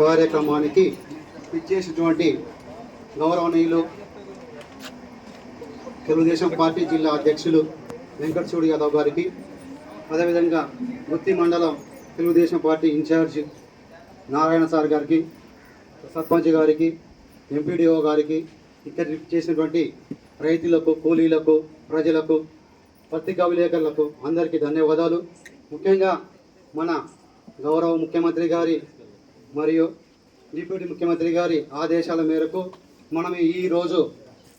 కార్యక్రమానికి ఇచ్చేసినటువంటి గౌరవనీయులు తెలుగుదేశం పార్టీ జిల్లా అధ్యక్షులు వెంకటచూడి యాదవ్ గారికి అదేవిధంగా వృత్తి మండలం Telugu Desam party incharge Narayana sir గారికి సర్పంచ్ గారికి ఎంపీడీఓ గారికి ఇక్కడ చేసినటువంటి రైతులకు కూలీలకు ప్రజలకు పత్రికా విలేకరులకు అందరికీ ధన్యవాదాలు. ముఖ్యంగా మన గౌరవ ముఖ్యమంత్రి గారి మరియు డిప్యూటీ ముఖ్యమంత్రి గారి ఆదేశాల మేరకు మనం ఈరోజు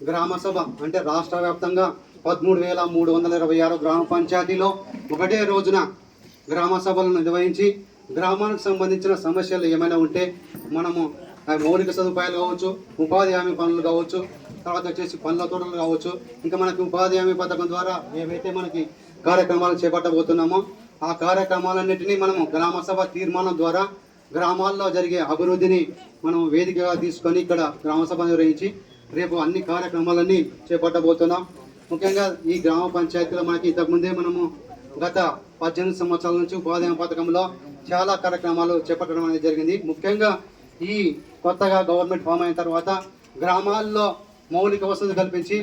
గ్రామసభ అంటే రాష్ట్ర వ్యాప్తంగా పదమూడు వేల మూడు వందల ఇరవై ఆరు గ్రామ పంచాయతీలో ఒకటే రోజున గ్రామ సభలను నిర్వహించి గ్రామానికి సంబంధించిన సమస్యలు ఏమైనా ఉంటే మనము ఆ మౌలిక సదుపాయాలు కావచ్చు ఉపాధి హామీ పనులు కావచ్చు తర్వాత వచ్చేసి పనుల తోటలు కావచ్చు ఇంకా మనకి ఉపాధి హామీ పథకం ద్వారా ఏవైతే మనకి కార్యక్రమాలు చేపట్టబోతున్నామో ఆ కార్యక్రమాలన్నింటినీ మనము గ్రామ సభ తీర్మానం ద్వారా గ్రామాల్లో జరిగే అభివృద్ధిని మనం వేదికగా తీసుకొని ఇక్కడ గ్రామ సభ నిర్వహించి రేపు అన్ని కార్యక్రమాలన్నీ చేపట్టబోతున్నాం. ముఖ్యంగా ఈ గ్రామ పంచాయతీలో మనకి ఇంతకుముందే మనము గత పద్దెనిమిది సంవత్సరాల నుంచి ఉపాధి హామీ పథకంలో చాలా కార్యక్రమాలు చేపట్టడం అనేది జరిగింది. ముఖ్యంగా ఈ కొత్తగా గవర్నమెంట్ ఫామ్ అయిన తర్వాత గ్రామాల్లో మౌలిక వసతులు కల్పించి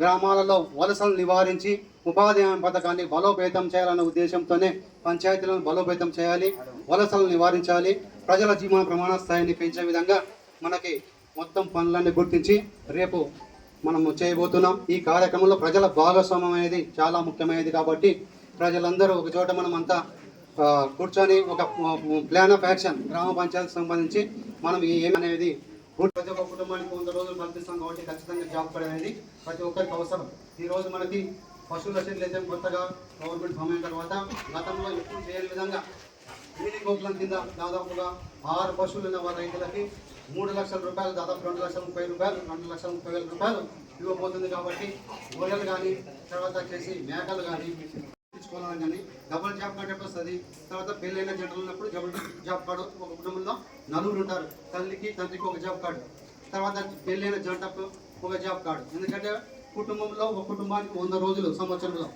గ్రామాలలో వలసలు నివారించి ఉపాధి హామీ పథకాన్ని బలోపేతం చేయాలన్న ఉద్దేశంతోనే పంచాయతీలను బలోపేతం చేయాలి వలసలు నివారించాలి. ప్రజల జీవన ప్రమాణ స్థాయిని పెంచే విధంగా మనకి మొత్తం పనులన్నీ గుర్తించి రేపు మనము చేయబోతున్నాం. ఈ కార్యక్రమంలో ప్రజల భాగస్వామ్యం అనేది చాలా ముఖ్యమైనది కాబట్టి ప్రజలందరూ ఒక చోట మనం అంతా కూర్చొని ఒక ప్లాన్ ఆఫ్ యాక్షన్ గ్రామ పంచాయతీకి సంబంధించి మనం ఈ అనేది ప్రతి ఒక్క కుటుంబానికి వంద రోజులు కల్పిస్తాం కాబట్టి ఖచ్చితంగా జాబ్ పడే అనేది ప్రతి ఒక్కరికి అవసరం. ఈరోజు మనకి పశువుల షెడ్లు అయితే కొత్తగా గవర్నమెంట్ సమయం తర్వాత గతంలో ఎప్పుడు చేయని విధంగా వీధి గోపులం కింద దాదాపుగా ఆరు పశువులు ఉన్న రైతులకి మూడు లక్షల రూపాయలు దాదాపు రెండు లక్షల ముప్పై రూపాయలు రెండు లక్షల ముప్పై వేల రూపాయలు ఇవ్వబోతుంది కాబట్టి గొర్రెలు కానీ తర్వాత వచ్చేసి మేకలు కానీ తెచ్చుకోవాలని కానీ డబుల్ జాబ్ కార్డ్ ఎప్పుడు వస్తుంది తర్వాత పెళ్ళైన జంటలు ఉన్నప్పుడు డబుల్ జాబ్ కార్డు ఒక కుటుంబంలో నలుగురు ఉంటారు. తల్లికి తండ్రికి ఒక జాబ్ కార్డు. తర్వాత పెళ్ళైన జంటకు ఒక జాబ్ కార్డు. ఎందుకంటే కుటుంబంలో ఒక కుటుంబానికి వంద రోజులు సంవత్సరంలో.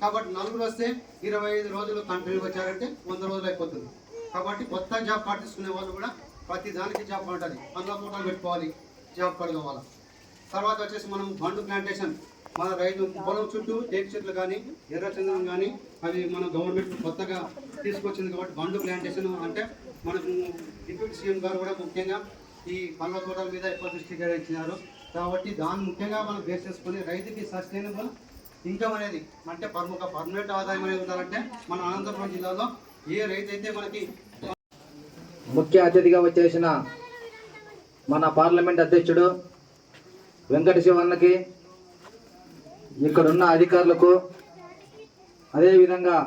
కాబట్టి నలుగురు వస్తే ఇరవై ఐదు రోజులు కంటిన్యూ వచ్చారంటే వంద రోజులు అయిపోతుంది. కాబట్టి కొత్త జాబ్ కార్డు వాళ్ళు కూడా ప్రతి దానికి జాబ్ ఉంటుంది పండ్ల మూటలు పెట్టుకోవాలి జాబ్ కార్డు తర్వాత వచ్చేసి మనం బండు ప్లాంటేషన్. మన రైతు పొలం చుట్టూ టేక్ చెట్లు కానీ ఎర్ర చందనం కానీ అవి మన గవర్నమెంట్ కొత్తగా తీసుకొచ్చింది కాబట్టి బండు ప్లాంటేషన్ అంటే మనకు డిప్యూటీ సీఎం గారు కూడా ముఖ్యంగా ఈ పండ్ల తోటల మీద ఎక్కువ దృష్టి ఇచ్చినారు కాబట్టి దాన్ని ముఖ్యంగా మనం బేస్ చేసుకుని రైతుకి సస్టైనబుల్ ఇన్కమ్ అనేది అంటే ప్రముఖ పర్మనెంట్ ఆదాయం అనేది ఉండాలంటే మన అనంతపురం జిల్లాలో ఏ రైతు అయితే మనకి ముఖ్య అతిథిగా వచ్చేసిన మన పార్లమెంట్ అధ్యక్షుడు వెంకట శివన్నకి ఇక్కడున్న అధికారులకు అదేవిధంగా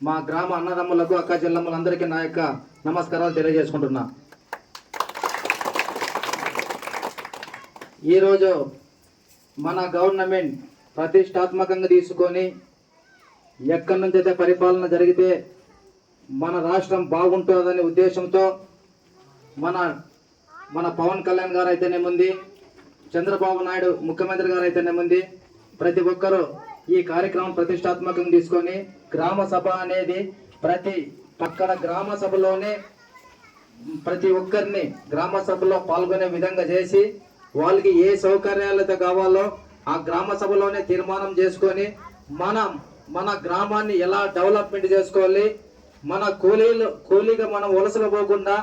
మా గ్రామ అన్నదమ్ములకు అక్క చెల్లమ్మలందరికీ నా యొక్క నమస్కారాలు తెలియజేసుకుంటున్నా. ఈరోజు మన గవర్నమెంట్ ప్రతిష్టాత్మకంగా తీసుకొని ఎక్కడి నుంచి అయితే పరిపాలన జరిగితే మన రాష్ట్రం బాగుంటుందనే ఉద్దేశంతో మన మన పవన్ కళ్యాణ్ గారు అయితేనేముంది చంద్రబాబు నాయుడు ముఖ్యమంత్రి గారు అయితేనేముంది ప్రతి ఒక్కరూ ఈ కార్యక్రమం ప్రతిష్టాత్మకంగా తీసుకొని గ్రామ సభ అనేది ప్రతి పక్కన గ్రామ సభలోనే ప్రతి ఒక్కరిని గ్రామ సభలో పాల్గొనే విధంగా చేసి వాళ్ళకి ఏ సౌకర్యాలతో కావాలో ఆ గ్రామ సభలోనే తీర్మానం చేసుకొని మనం మన గ్రామాన్ని ఎలా డెవలప్మెంట్ చేసుకోవాలి మన కూలీలు కూలీగా మనం వలసలు పోకుండా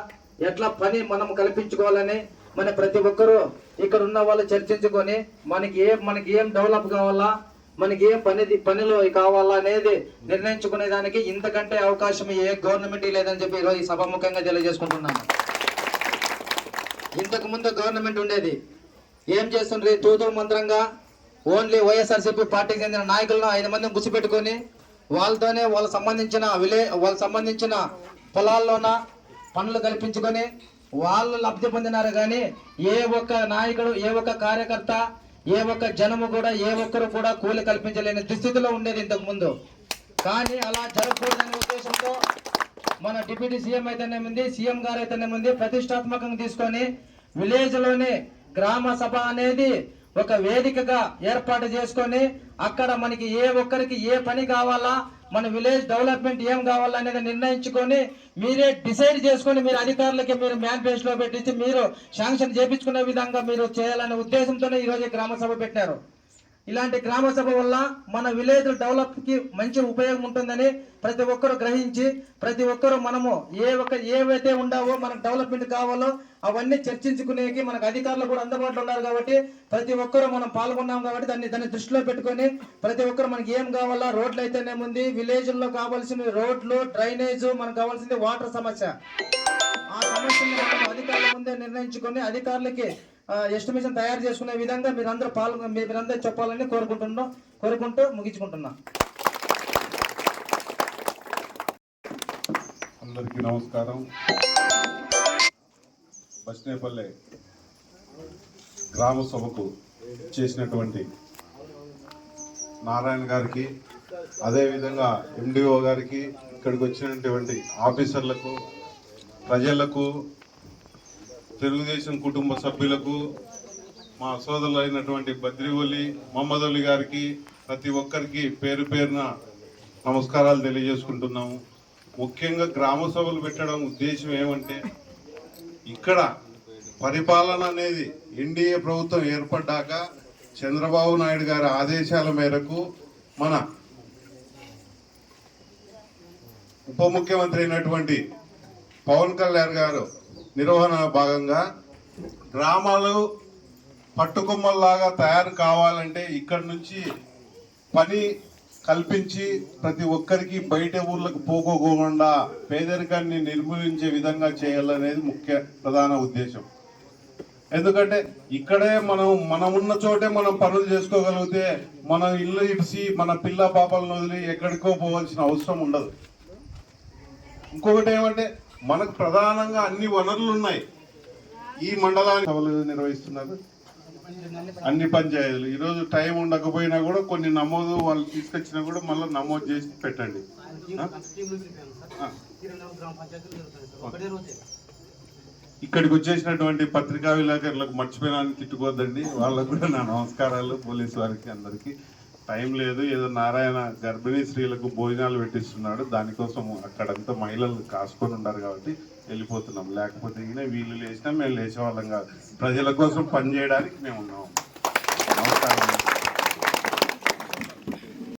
ఎట్లా పని మనం కల్పించుకోవాలని మన ప్రతి ఒక్కరూ ఇక్కడ ఉన్న వాళ్ళు చర్చించుకొని మనకి ఏం మనకి ఏం డెవలప్ కావాలా మనకి ఏం పని పనిలో కావాలా అనేది నిర్ణయించుకునే దానికి ఇంతకంటే అవకాశం ఏ గవర్నమెంట్ లేదని చెప్పి ఈరోజు ఈ సభాముఖంగా తెలియజేసుకుంటున్నాను. ఇంతకు ముందు గవర్నమెంట్ ఉండేది. ఏం చేస్తుండ్రీ? తూతూ మంత్రంగా ఓన్లీ వైఎస్ఆర్సీపీ పార్టీకి చెందిన నాయకులను ఐదు మందిని గుసిపెట్టుకొని వాళ్ళతోనే వాళ్ళ సంబంధించిన విలే వాళ్ళ సంబంధించిన పొలాల్లోన పనులు కల్పించుకొని వాళ్ళు లబ్ధి పొందినారు కానీ ఏ ఒక్క నాయకుడు ఏ ఒక్క కార్యకర్త ఏ ఒక్క జనము కూడా ఏ ఒక్కరు కూడా కూలి కల్పించలేని దుస్థితిలో ఉండేది ఇంతకు ముందు. కానీ అలా జరగకూడదనే ఉద్దేశంతో మన డిప్యూటీ సీఎం అయితేనే ఉంది సీఎం గారు అయితేనే ఉంది ప్రతిష్టాత్మకంగా తీసుకొని విలేజ్లోనే గ్రామ సభ అనేది ఒక వేదికగా ఏర్పాటు చేసుకొని అక్కడ మనకి ఏ ఒక్కరికి ఏ పని కావాలా మన విలేజ్ డెవలప్మెంట్ ఏం కావాలా అనేది నిర్ణయించుకొని మీరే డిసైడ్ చేసుకొని మీరు అధికారులకి మీరు మేనిఫెస్టోలో పెట్టించి మీరు శాంక్షన్ చేపించుకునే విధంగా మీరు చేయాలనే ఉద్దేశంతోనే ఈరోజు గ్రామసభ గ్రామ సభ పెట్టారు ఇలాంటి గ్రామ సభ వల్ల మన విలేజ్ డెవలప్కి మంచి ఉపయోగం ఉంటుందని ప్రతి ఒక్కరు గ్రహించి ప్రతి ఒక్కరు మనము ఏ ఒక్క ఏవైతే ఉండావో మనకు డెవలప్మెంట్ కావాలో అవన్నీ చర్చించుకునేకి మనకు అధికారులు కూడా అందుబాటులో ఉన్నారు కాబట్టి ప్రతి ఒక్కరు మనం పాల్గొన్నాం కాబట్టి దాన్ని దాన్ని దృష్టిలో పెట్టుకొని ప్రతి ఒక్కరు మనకి ఏం కావాలా రోడ్లు అయితేనేముంది విలేజ్లో కావాల్సిన రోడ్లు డ్రైనేజ్ మనకు కావాల్సింది వాటర్ సమస్య. ఆ సమస్యను మనం అధికారుల ముందే నిర్ణయించుకొని అధికారులకి ఎస్టిమేషన్ తయారు చేసుకునే విధంగా మీరందరూ పాల్గొ మీరందరూ చెప్పాలని కోరుకుంటున్నాం కోరుకుంటూ ముగించుకుంటున్నాం. అందరికీ నమస్కారం. బస్నేపల్లె గ్రామ సభకు చేసినటువంటి నారాయణ గారికి అదేవిధంగా ఎండిఓ గారికి ఇక్కడికి వచ్చినటువంటి ఆఫీసర్లకు ప్రజలకు తెలుగుదేశం కుటుంబ సభ్యులకు మా సోదరులైనటువంటి బద్రివల్లి మహమ్మద్ అలీ గారికి ప్రతి ఒక్కరికి పేరు పేరున నమస్కారాలు తెలియజేసుకుంటున్నాము ముఖ్యంగా గ్రామ సభలు పెట్టడం ఉద్దేశం ఏమంటే ఇక్కడ పరిపాలన అనేది ఎన్డీఏ ప్రభుత్వం ఏర్పడ్డాక చంద్రబాబు నాయుడు గారి ఆదేశాల మేరకు మన ఉప ముఖ్యమంత్రి అయినటువంటి పవన్ కళ్యాణ్ గారు నిర్వహణ భాగంగా గ్రామాలు పట్టుకొమ్మల్లాగా తయారు కావాలంటే ఇక్కడ నుంచి పని కల్పించి ప్రతి ఒక్కరికి బయట ఊర్లకు పోకోకుండా పేదరికాన్ని నిర్మూలించే విధంగా చేయాలనేది ముఖ్య ప్రధాన ఉద్దేశం. ఎందుకంటే ఇక్కడే మనం మనం ఉన్న చోటే మనం పనులు చేసుకోగలిగితే మన ఇల్లు ఇడిసి మన పిల్ల పాపలను వదిలి ఎక్కడికో పోవాల్సిన అవసరం ఉండదు. ఇంకొకటి ఏమంటే మనకు ప్రధానంగా అన్ని వనరులు ఉన్నాయి. ఈ మండలాన్ని సభలు నిర్వహిస్తున్నారు? అన్ని పంచాయతీలు. ఈరోజు టైం ఉండకపోయినా కూడా కొన్ని నమోదు వాళ్ళు తీసుకొచ్చినా కూడా మళ్ళీ నమోదు చేసి పెట్టండి. ఇక్కడికి వచ్చేసినటువంటి పత్రికా విలేకరులకు మర్చిపోయినా తిట్టుకోవద్దండి వాళ్ళకు కూడా నా నమస్కారాలు పోలీసు వారికి అందరికీ. టైం లేదు. ఏదో నారాయణ గర్భిణీ స్త్రీలకు భోజనాలు పెట్టిస్తున్నాడు. దానికోసం అక్కడంతా మహిళలు కాసుకొని ఉన్నారు కాబట్టి వెళ్ళిపోతున్నాం. లేకపోతే వీళ్ళు లేచినా మేము లేచేవాళ్ళం కాదు. ప్రజల కోసం పనిచేయడానికి మేము ఉన్నాం.